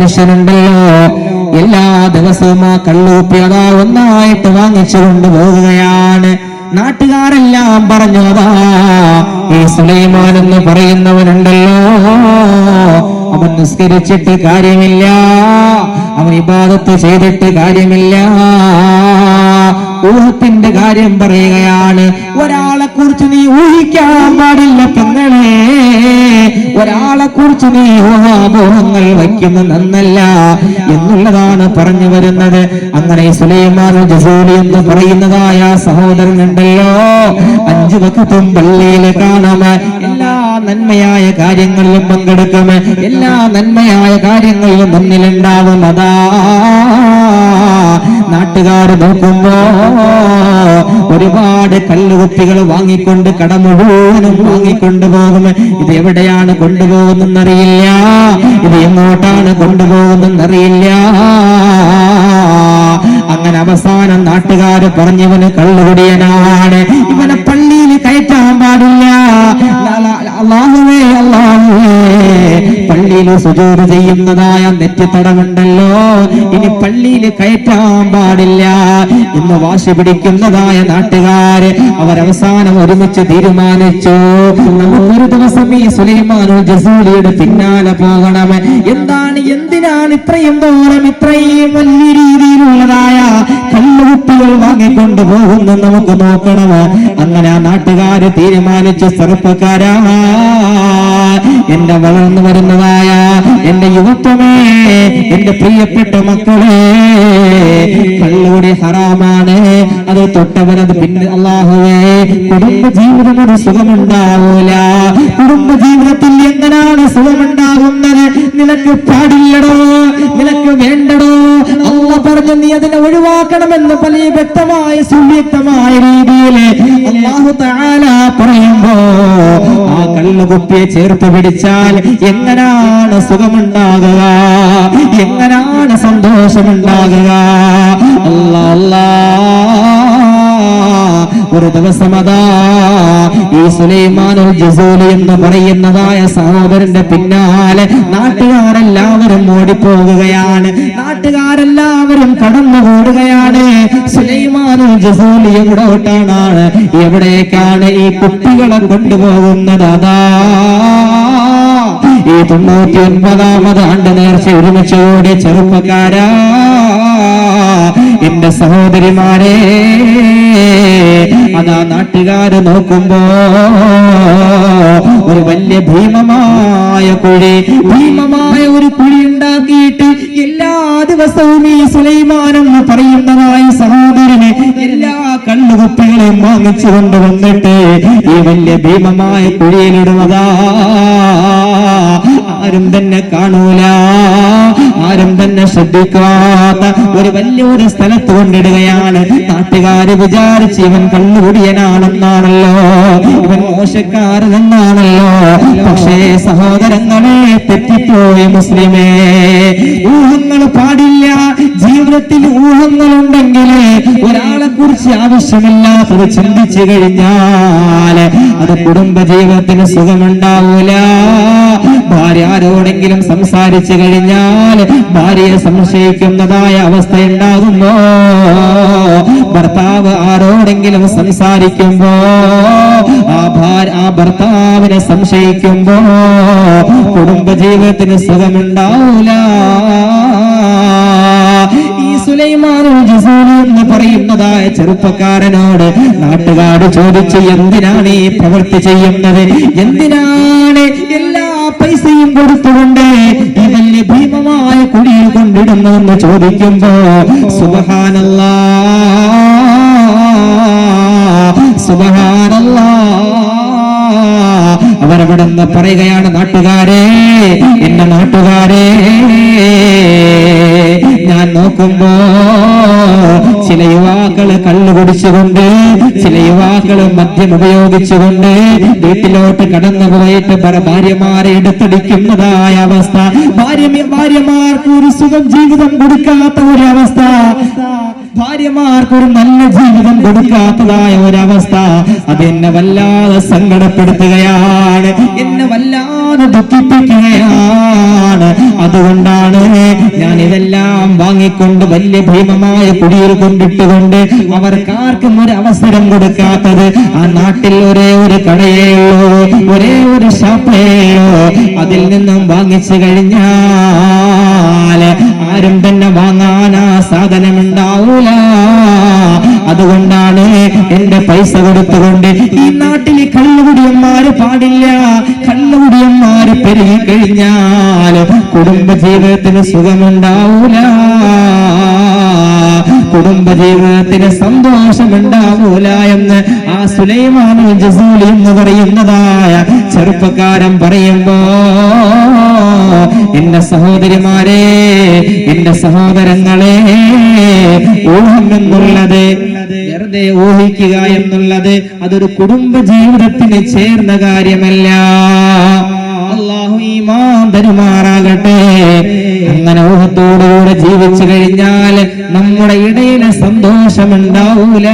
മനുഷ്യനുണ്ടല്ലോ എല്ലാ ദിവസവും ആ കള്ളുകുപ്പി അതാ ഒന്നായിട്ട് വാങ്ങിച്ചു കൊണ്ടുപോകുകയാണ് നാട്ടുകാരെല്ലാം പറഞ്ഞു അതാ ഈ സുലൈമാൻ എന്ന് പറയുന്നവനുണ്ടല്ലോ. അവൻ നിസ്കരിച്ചിട്ട് കാര്യമില്ല. അവൻ ഇബാദത്ത് ചെയ്തിട്ട് കാര്യമില്ല. ഊഹത്തിന്റെ കാര്യം പറയുകയാണ് ഒരാളെ കുറിച്ച് നീ ഊഹിക്കാൻ പാടില്ല പെങ്ങളെ. ഒരാളെ കുറിച്ച് നീ ഊഹാമോഹങ്ങൾ വയ്ക്കുന്ന നന്നല്ല എന്നുള്ളതാണ് പറഞ്ഞു വരുന്നത്. അങ്ങനെ സുലൈമാൻ ജസൂലി എന്ന് പറയുന്നതായ സഹോദരനുണ്ടല്ലോ അഞ്ചു വക്കത്തും പള്ളിയിൽ കാണാം എല്ലാ നന്മയായ കാര്യങ്ങളിലും പങ്കെടുക്കാം എല്ലാ നന്മയായ കാര്യങ്ങൾ മുന്നിലുണ്ടാവും അതാ നാട്ടുകാർ നോക്കുമ്പോ ഒരുപാട് കല്ലുകുപ്പികൾ വാങ്ങിക്കൊണ്ട് കട മുഴുവനും വാങ്ങിക്കൊണ്ടു പോകും. ഇത് എവിടെയാണ് കൊണ്ടുപോകുന്നെന്നറിയില്ല ഇത് എങ്ങോട്ടാണ് കൊണ്ടുപോകുന്നെന്നറിയില്ല അങ്ങനെ അവസാനം നാട്ടുകാർ പറഞ്ഞവന് കള്ളുകുടിയനാണ് ഇവനെ പള്ളിയിൽ കയറ്റാൻ പാടില്ല. അള്ളാഹുവേ അള്ളാഹുവേ. സുജൂറ് ചെയ്യുന്നതായ നെറ്റിത്തടമുണ്ടല്ലോ ഇനി പള്ളിയിൽ കയറ്റാൻ പാടില്ല. ഇന്ന് വാശി പിടിക്കുന്നതായ നാട്ടുകാര് അവരവസാനം ഒരുമിച്ച് തീരുമാനിച്ചു. നമുക്കൊരു ദിവസം ഈ സുലൈമാനു ജസൂലിയുടെ പിന്നാലെ പോകണം. എന്താണ് എന്തിനാണ് ഇത്രയും ദൂരം ഇത്രയും വലിയ രീതിയിലുള്ളതായ കല്ലുകുപ്പികൾ വാങ്ങിക്കൊണ്ട് പോകുന്നു നമുക്ക് നോക്കണം അങ്ങനെ ആ നാട്ടുകാര് തീരുമാനിച്ചു ചെറുപ്പക്കാരാ. എന്റെ വളർന്നു വരുന്നതായ എന്റെ യുവത്വമേ എന്റെ പ്രിയപ്പെട്ട മക്കളെ കള്ളുകൂടി ഹറാമാണ്. അത് തൊട്ടവനത് പിന്നെ അള്ളാഹുവേ കുടുംബ ജീവിതം ഒരു സുഖമുണ്ടാവൂല. കുടുംബ ജീവിതത്തിൽ എങ്ങനെയാണ് സുഖമുണ്ടാകുന്നത്? നിനക്ക് പാടില്ലടോ? നിനക്ക് വേണ്ടടോ? അള്ള പറഞ്ഞു നീ അതിനെ ഒഴിവാക്കണമെന്ന് വലിയ വ്യക്തമായ സുവ്യക്തമായ രീതിയിൽ അള്ളാഹു താല പറയുമ്പോ ആ കള്ളുകുപ്പിയെ ചേർത്ത് പിടിച്ചാൽ എങ്ങനാണ് സുഖമുണ്ടാകുക? എങ്ങനാണ് സന്തോഷമുണ്ടാകുക? അല്ലാ അല്ലാ. ഒരു ദിവസം അതാ ഈ സുലൈമാനുൽ ജസൂലി എന്ന് പറയുന്നതായ സഹോദരന്റെ പിന്നാലെ നാട്ടുകാരെല്ലാവരും ഓടിപ്പോകുകയാണ്. നാട്ടുകാരെല്ലാവരും കടന്നുകൂടുകയാണ്. സുലൈമാനുൽ ജസൂലി എവിടോട്ടാണ്? എവിടേക്കാണ് ഈ കുട്ടികളെ കൊണ്ടുപോകുന്നത്? അതാ ഈ തൊണ്ണൂറ്റി ഒൻപതാമത് ആണ്ട് നേർച്ച ഒരുമിച്ച് കൂടി ചെറുപ്പക്കാരാ. എന്റെ സഹോദരിമാരെ അതാ നാട്ടുകാര് നോക്കുമ്പോ ഒരു വലിയ ഭീമമായ കുഴി ഭീമമായ ഒരു കുഴി ഉണ്ടാക്കിയിട്ട് എല്ലാ ദിവസവും ഈ സുലൈമാനം എന്ന് പറയുന്നതായ സഹോദരന് എല്ലാ കണ്ണുകുപ്പികളെയും വാങ്ങിച്ചു കൊണ്ടുവന്നിട്ട് ഈ വലിയ ഭീമമായ കുഴിയിലിടുന്നതാ. ആരും തന്നെ കാണൂല. ആരും തന്നെ ശ്രദ്ധിക്കാത്ത ഒരു വലിയൊരു സ്ഥലത്ത് കൊണ്ടിടുകയാണ്. നാട്ടുകാര് വിചാരിച്ച് ഇവൻ കണ്ണുകൂടിയനാണെന്നാണല്ലോ. ഇവൻ മോശക്കാരനെന്നാണല്ലോ. പക്ഷേ സഹോദരങ്ങളെ തെറ്റിപ്പോയി മുസ്ലിമേ. ഊഹങ്ങൾ പാടില്ല. ജീവിതത്തിൽ ഊഹങ്ങളുണ്ടെങ്കിൽ ഒരാളെ കുറിച്ച് ആവശ്യമില്ലാത്തത് ചിന്തിച്ചു കഴിഞ്ഞാൽ അത് കുടുംബ ജീവിതത്തിന് സുഖമുണ്ടാവൂല. ഭാര്യ ആരോടെങ്കിലും സംസാരിച്ചു കഴിഞ്ഞാൽ ഭാര്യയെ സംശയിക്കുന്നതായ അവസ്ഥ ഉണ്ടാകുമ്പോ ഭർത്താവ് ആരോടെങ്കിലും സംസാരിക്കുമ്പോ ആ ഭാര്യ ആ ഭർത്താവിനെ സംശയിക്കുമ്പോ കുടുംബ ജീവിതത്തിന് സുഖമുണ്ടാവൂല എന്ന് പറയുന്നതായ ചെറുപ്പക്കാരനോട് നാട്ടുകാട് ചോദിച്ച് എന്തിനാണ് ഈ പ്രവൃത്തി ചെയ്യുന്നത്? എന്തിനാണ് എല്ലാ പൈസയും കൊടുത്തുകൊണ്ട് ഇതല്ലേ ഭീമമായ കുടിയിൽ കൊണ്ടിടുന്നതെന്ന് ചോദിക്കുമ്പോ സുബഹാനല്ലാ സുബഹാനല്ലാ. അവരവിടുന്ന് പറയുകയാണ് നാട്ടുകാരെ എന്റെ നാട്ടുകാരെ ഞാൻ നോക്കുമ്പോ ചില യുവാക്കൾ കള്ളു കുടിച്ചുകൊണ്ട് ചില യുവാക്കൾ മദ്യം ഉപയോഗിച്ചുകൊണ്ട് വീട്ടിലോട്ട് കടന്നു പോയിട്ട് പല ഭാര്യമാരെ എടുത്തടിക്കുന്നതായ അവസ്ഥ. ഭാര്യ ഭാര്യമാർക്ക് ഒരു സുഖം ജീവിതം കൊടുക്കാത്ത ഒരു അവസ്ഥ. ഭാര്യമാർക്ക് ഒരു നല്ല ജീവിതം കൊടുക്കാത്തതായ ഒരവസ്ഥ അതെന്നെ വല്ലാതെ സങ്കടപ്പെടുത്തുകയാണ്. എന്നെ വല്ലാതെ ദുഃഖിപ്പിക്കുകയാണ്. അതുകൊണ്ടാണ് ഞാൻ ഇതെല്ലാം വാങ്ങിക്കൊണ്ട് വലിയ ഭീമമായ കുടിയിൽ കൊണ്ടിട്ടുകൊണ്ട് അവർക്കാർക്കും ഒരു അവസരം കൊടുക്കാത്തത്. ആ നാട്ടിൽ ഒരേ ഒരു കടയേയോ ഒരേ ഒരു ഷാപ്പേയോ അതിൽ നിന്നും വാങ്ങിച്ചു കഴിഞ്ഞാൽ ആരും തന്നെ വാങ്ങാൻ ആ സാധനം അതുകൊണ്ടാണ് എന്റെ പൈസ കൊടുത്തുകൊണ്ട് ഈ നാട്ടിലെ കള്ളുകുടിയന്മാര് പാടില്ല. കള്ളുകുടിയന്മാര് പെരുകി കഴിഞ്ഞാൽ കുടുംബ ജീവിതത്തിന് സുഖമുണ്ടാവൂല. കുടുംബ ജീവിതത്തിന് സന്തോഷമുണ്ടാവൂല എന്ന് ആ സുലൈമാനു ജസൂലി എന്ന് പറയുന്നതായ ചെറുപ്പക്കാരൻ പറയുമ്പോ എന്റെ സഹോദരിമാരെ എന്റെ സഹോദരങ്ങളെ ഊഹം എന്നുള്ളത് വെറുതെ ഊഹിക്കുക എന്നുള്ളത് അതൊരു കുടുംബ ജീവിതത്തിന് ചേർന്ന കാര്യമല്ല. അള്ളാഹു അങ്ങനെ ഊഹത്തോടുകൂടെ ജീവിച്ചു കഴിഞ്ഞാൽ നമ്മുടെ ഇടയിലെ സന്തോഷമുണ്ടാവൂല.